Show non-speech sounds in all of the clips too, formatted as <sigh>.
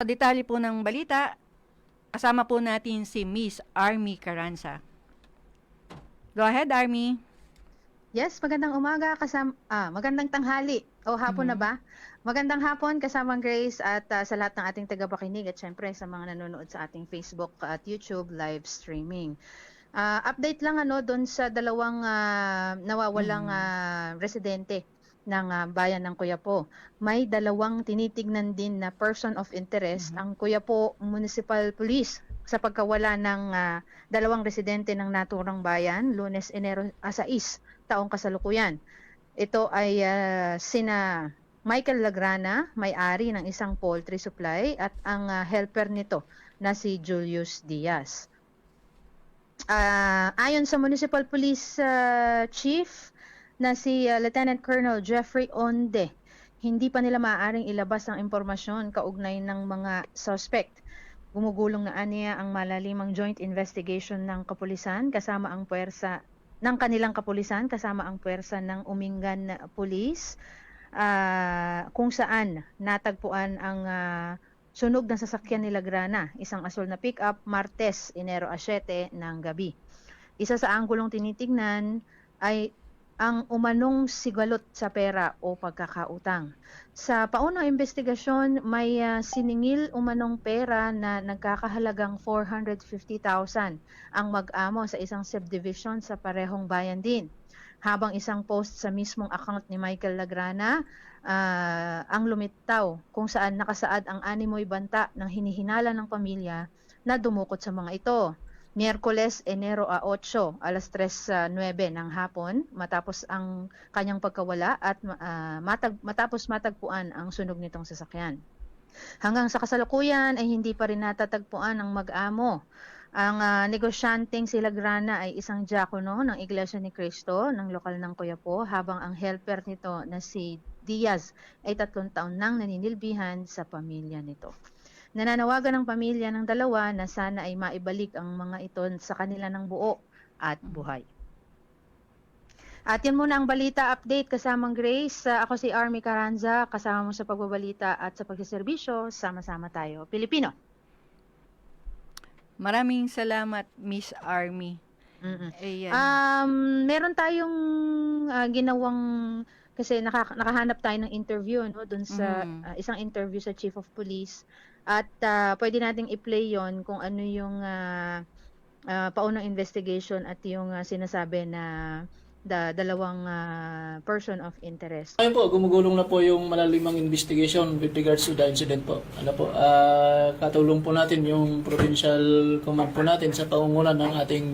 Sa detalye po ng balita, kasama po natin si Miss Army Caranza. Go ahead, Army. Yes, magandang umaga kasama ah, magandang tanghali o hapon na ba? Magandang hapon kasamang Grace at ah, sa lahat ng ating tagapakinig at syempre sa mga nanonood sa ating Facebook at YouTube live streaming. Ah, update lang ano doon sa dalawang ah, nawawalang ah, residente ng ah, bayan ng Kuyapo. May dalawang tinitignan din na person of interest ang Kuyapo Municipal Police sa pagkawala ng ah, dalawang residente ng naturang bayan, Lunes, Enero, 6 taong kasalukuyan. Ito ay ah, sina Michael Lagrana, may-ari ng isang poultry supply at ang ah, helper nito na si Julius Diaz. Ah, ayon sa Municipal Police ah, Chief na si ah, Lieutenant Colonel Jeffrey Onde, hindi pa nila maaaring ilabas ang impormasyon kaugnay ng mga suspect. Gumugulong na aniya ang malalimang joint investigation ng kapulisan kasama ang puwersa ng kanilang kapulisan kasama ang puwersa ng Umingan Police ah, kung saan natagpuan ang ah, sunog ng sasakyan ni Lagrana, isang asul na pickup, Martes, Enero 7 ng gabi. Isa sa anggulong tinitignan ay ang umanong sigalot sa pera o pagkakautang. Sa paunang investigasyon, may ah, siningil umanong pera na nagkakahalagang 450,000 ang mag-amo sa isang subdivision sa parehong bayan din. Habang isang post sa mismong account ni Michael Lagrana ah, ang lumitaw kung saan nakasaad ang animoy banta ng hinihinala ng pamilya na dumukot sa mga ito. Miyerkules, Enero a 8, alas 3.09 ng hapon, matapos ang kanyang pagkawala at ah, matag, matapos matagpuan ang sunog nitong sasakyan. Hanggang sa kasalukuyan ay hindi pa rin natatagpuan ang mag-amo. Ang ah, negosyanteng si Lagrana ay isang diakono ng Iglesia ni Cristo ng lokal ng Coyapo habang ang helper nito na si Diaz ay tatlong taon nang naninilbihan sa pamilya nito. Nananawagan ng pamilya ng dalawa na sana ay maibalik ang mga ito sa kanila ng buo at buhay. At yan muna ang balita update kasamang Grace. Ah, ako si Army Caranza, kasama mo sa pagbabalita at sa pagsiservisyo. Sama-sama tayo. Pilipino. Maraming salamat, Miss Army. Mm-mm. Ayan. Um, meron tayong ah, ginawang kasi naka, nakahanap tayo ng interview no doon sa Mhm. ah, isang interview sa Chief of Police at ah, pwede nating i-play 'yon kung ano yung ah, ah, paunang investigation at yung ah, sinasabi na da, dalawang ah, person of interest. Ngayon po, gumugulong na po yung malalimang investigation with regards to the incident po. Ano po, ah, katulong po natin yung provincial command po natin sa paungunan ng ating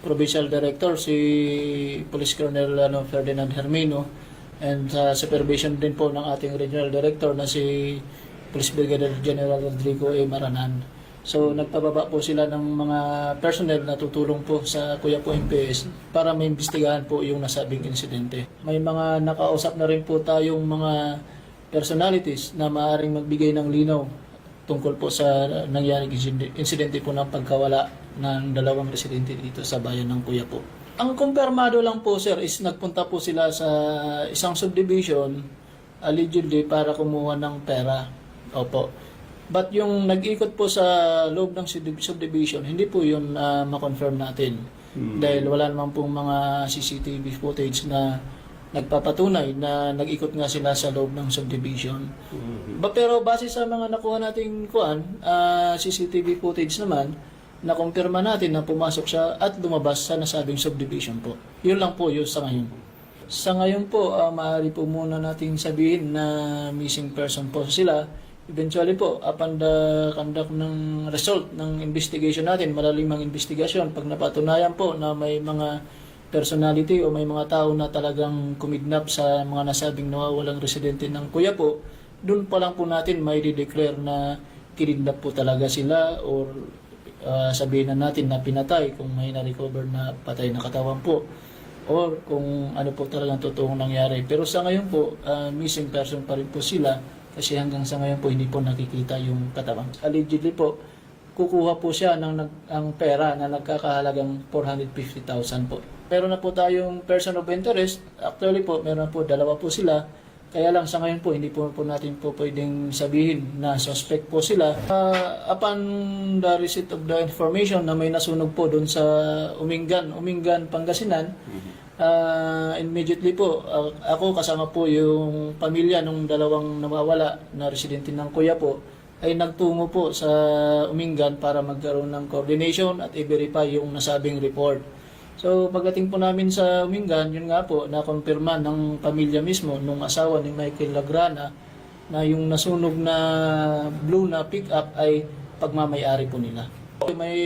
provincial director, si Police Colonel ano, Ferdinand Hermino, and sa supervision din po ng ating regional director na si Police Brigadier General Rodrigo A. Maranan. So nagpababa po sila ng mga personnel na tutulong po sa Kuya po MPS para maimbestigahan po yung nasabing insidente. May mga nakausap na rin po tayong mga personalities na maaaring magbigay ng linaw tungkol po sa nangyaring insiden- insidente po ng pagkawala ng dalawang residente dito sa bayan ng Kuya po. Ang kumpirmado lang po sir is nagpunta po sila sa isang subdivision allegedly para kumuha ng pera. Opo. But yung nag-ikot po sa loob ng sub- subdivision, hindi po yun ah, ma-confirm natin. Dahil wala naman pong mga CCTV footage na nagpapatunay na nag-ikot nga sila sa loob ng subdivision. Ba, pero base sa mga nakuha nating kuan, ah, CCTV footage naman, nakumpirma natin na pumasok siya at lumabas sa nasabing subdivision po. Yun lang po yun sa ngayon. Sa ngayon po, ah, maaari po muna nating sabihin na missing person po sila. Eventually po, upon the conduct ng result ng investigation natin, malalimang investigation, pag napatunayan po na may mga personality o may mga tao na talagang kumidnap sa mga nasabing nawawalang residente ng Kuya po, doon pa lang po natin may declare na kinidnap po talaga sila or ah, sabihin na natin na pinatay kung may na-recover na patay na katawan po or kung ano po talagang totoong nangyari. Pero sa ngayon po, ah, missing person pa rin po sila kasi hanggang sa ngayon po hindi po nakikita yung katawan. Allegedly po, kukuha po siya ng nag, ang pera na nagkakahalagang 450,000 po. Meron na po tayong person of interest. Actually po, meron na po dalawa po sila Kaya lang sa ngayon po, hindi po, po natin po pwedeng sabihin na suspect po sila. Uh, upon the receipt of the information na may nasunog po doon sa Umingan, Umingan, Pangasinan, uh, immediately po, uh, ako kasama po yung pamilya nung dalawang nawawala na residente ng kuya po, ay nagtungo po sa Umingan para magkaroon ng coordination at i-verify yung nasabing report. So pagdating po namin sa Umingan, yun nga po, na-confirma ng pamilya mismo, nung asawa ni Michael Lagrana, na yung nasunog na blue na pickup ay pagmamayari po nila. May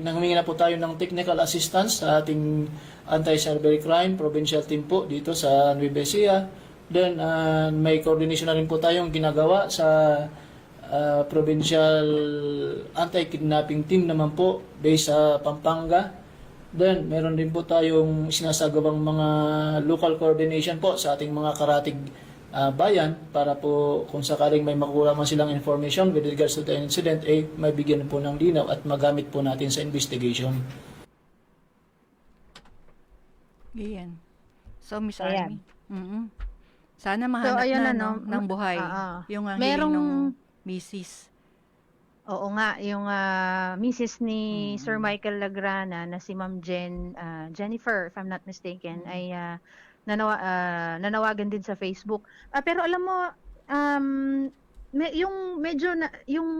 nanghumingi na po tayo ng technical assistance sa ating anti-cyber crime provincial team po dito sa Nueva Ecija. Then uh, may coordination na rin po tayong ginagawa sa uh, provincial anti-kidnapping team naman po based sa Pampanga. Then, meron din po tayong sinasagawang mga local coordination po sa ating mga karatig ah, bayan para po kung sakaling may makuha man silang information with regards to the incident, eh, may bigyan po ng linaw at magamit po natin sa investigation. Iyan. So, Miss Ayan. Army. mm Sana mahanap ayun na, na, no, no? ng buhay. Oo. Yung uh, Merong- ng misis. Oo nga, yung ah, misis ni Mm. Sir Michael Lagrana na si Ma'am Jen, ah, Jennifer, if I'm not mistaken, Mm. ay ah, nanawa, ah, nanawagan din sa Facebook. Ah, pero alam mo, um, me- yung medyo na, yung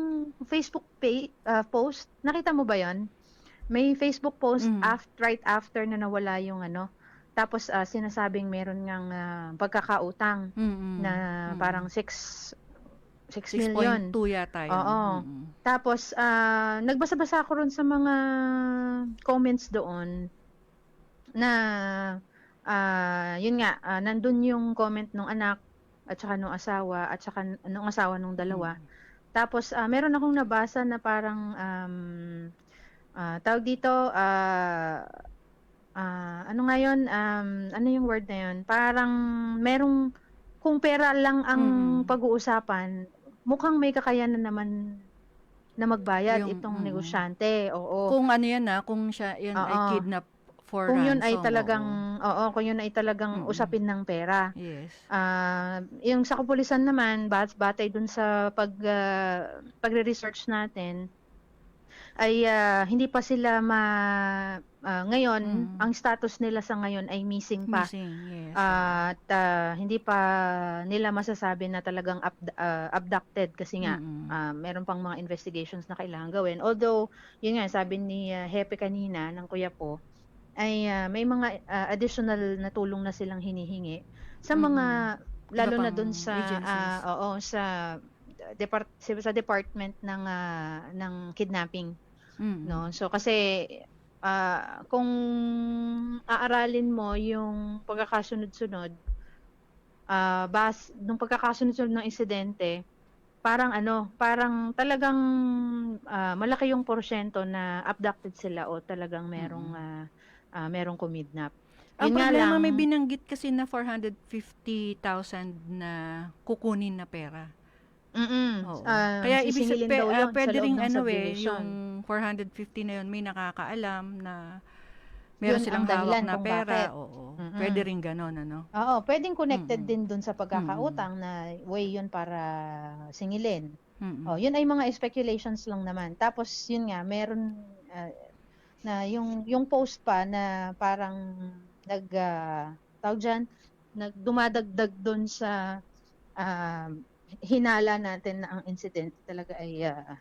Facebook pay, ah, post, nakita mo ba yon? May Facebook post Mm. after, right after na nawala yung ano, tapos ah, sinasabing meron ngang ah, pagkakautang Mm-mm. na Mm. parang 6 6 million. 6.2 yata yun. Oo. Mm-mm. Tapos, ah, nagbasa-basa ako ron sa mga comments doon na, ah, yun nga, ah, nandun yung comment nung anak at saka nung asawa at saka nung asawa nung dalawa. Tapos, ah, meron akong nabasa na parang, um, ah, tawag dito, ah, ah, ano nga yun, um, ano yung word na yun? Parang merong, kung pera lang ang Mm. pag-uusapan, mukhang may kakayanan naman na magbayad Yung- itong mm. negosyante. Oo. Kung ano yan na, kung siya yun ay Oo. kidnap for kung yun ay ransom, talagang, oo. oo, kung yun ay talagang Mm. usapin ng pera. Yes. Ah, yung sa kapulisan naman, bat batay dun sa pag ah, pagre-research natin ay ah, hindi pa sila ma ah, ngayon Mm. ang status nila sa ngayon ay missing pa. Missing, yes. At ah, hindi pa nila masasabi na talagang abd- ah, abducted kasi nga Mm-mm. ah, meron pang mga investigations na kailangan gawin. Although, yun nga, sabi ni ah, Hepe kanina ng kuya po, ay ah, may mga ah, additional na tulong na silang hinihingi sa mga, lalo Iba na dun sa, agencies. ah, oo, sa, depart, sa department ng, ah, ng kidnapping. Mm-mm. No? So kasi ah, kung aaralin mo yung pagkakasunod-sunod ah bas nung pagkakasunod-sunod ng insidente, parang ano, parang talagang ah, malaki yung porsyento na abducted sila o talagang merong ah, ah, merong kumidnap. Ang Yun problema, lang- may binanggit kasi na 450,000 na kukunin na pera. Oo. Ah, Kaya ibig sabihin, daw yun sa pwede ng ano eh, subdivision. Yung 450 na yun, may nakakaalam na meron Yun silang hawak na pera. bakit. Oo. Mm-mm. Pwede rin ganon, ano? Oo, pwedeng connected Mm-mm. din dun sa pagkakautang na way yun para singilin. Mm-mm. Oh, yun ay mga speculations lang naman. Tapos yun nga, meron ah, na yung yung post pa na parang nag uh, tawag dyan, nagdumadagdag doon sa ah, hinala natin na ang incident talaga ay ah,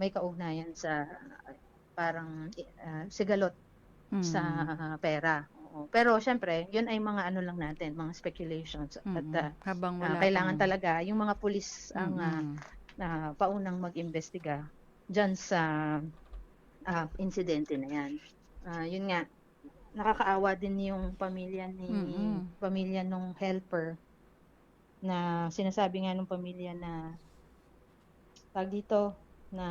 may kaugnayan sa parang ah, sigalot Mm. sa pera. Oo. Pero syempre, yun ay mga ano lang natin, mga speculations. At Mm-mm. ah, Habang ah, wala kailangan pang- talaga yung mga pulis ang ah, Mm-mm. na paunang mag-imbestiga dyan sa ah, insidente na yan. Ah, yun nga, nakakaawa din yung pamilya ni Mm-mm. pamilya nung helper na sinasabi nga nung pamilya na tag dito na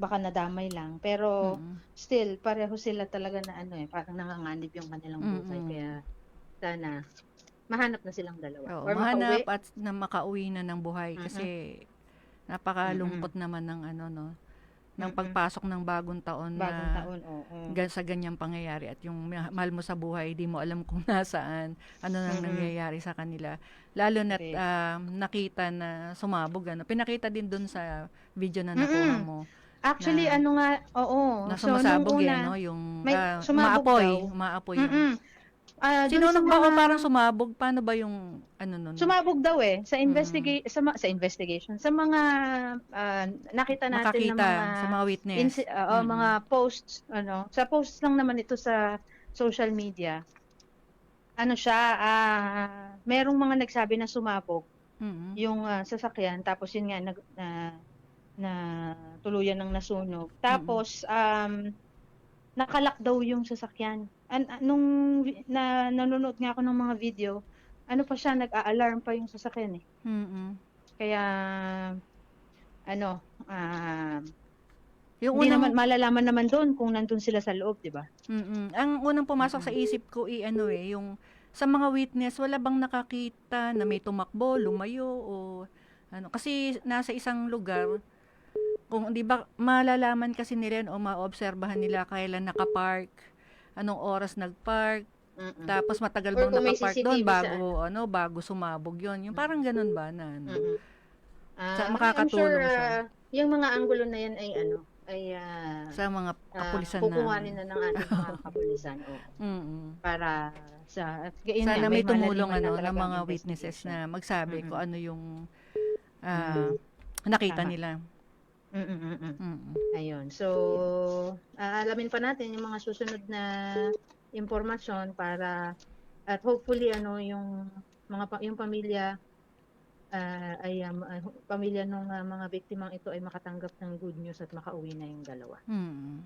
baka nadamay lang. Pero Mm-mm. still pareho sila talaga na ano eh parang nanganganib yung kanilang buhay. Mm-mm. kaya sana mahanap na silang dalawa. Oo, or mahanap makauwi. at na makauwi na ng buhay. Mhm. kasi napakalungkot naman ng ano no ng pagpasok ng bagong taon Bagong na taon, oo. ga- sa ganyang pangyayari at yung ma- mahal mo sa buhay, di mo alam kung <laughs> nasaan, ano nang Mm-mm. nangyayari sa kanila. Lalo na Correct. nakita na sumabog. Ano. Pinakita din dun sa video na nakuha Mm-mm. mo Actually, na- ano nga, oo. na So, sumasabog eh, una, no? Yung may ah, sumabog umaapoy. daw. Umaapoy yung... Mm-mm. Ah, dun Sinunog sa mga- parang sumabog? Paano ba yung ano nun? Sumabog daw eh sa investiga- sa, ma- sa investigation sa mga ah, nakita natin Makakita na mga sa mga witness. insi- ah, oh, Mm-mm. mga posts ano sa posts lang naman ito sa social media ano siya ah merong mga nagsabi na sumabog Mm-mm. yung ah, sasakyan tapos yun nga nag na, na tuluyan ng nasunog tapos um nakalak daw yung sasakyan An, an- nung na nanonood nga ako ng mga video ano pa siya nag-a-alarm pa yung sasakyan eh Mm-mm. kaya ano ah Yung hindi unang naman malalaman naman doon kung nandun sila sa loob, 'di ba? Mm-mm. Ang unang pumasok sa isip ko i ano eh, yung sa mga witness wala bang nakakita na may tumakbo, lumayo o ano kasi nasa isang lugar kung 'di ba malalaman kasi nila o maobserbahan nila kailan nakapark, anong oras nagpark, tapos matagal bang may nakapark doon sa bago ano bago sumabog 'yon. Yung parang ganun ba na ano? Mm-mm. Sa- Ah, makakatulong I'm sure, siya. ah, yung mga anggulo na yan ay ano, ay ah, sa mga kapulisan kukuhanin na. na ng ating mga <laughs> kapulisan oo, Mm. para sa at gayon Sana nga, may malaliman tumulong na ano ng mga witnesses na magsabi Mm-mm. kung ano yung ah, nakita Tama. nila. Mm-mm-mm. Mm. Ayun. So, aalamin pa natin yung mga susunod na impormasyon para at hopefully ano yung mga pa, yung pamilya ah, ay um, ah, pamilya ng mga biktimang ito ay makatanggap ng good news at makauwi na yung dalawa. Mm.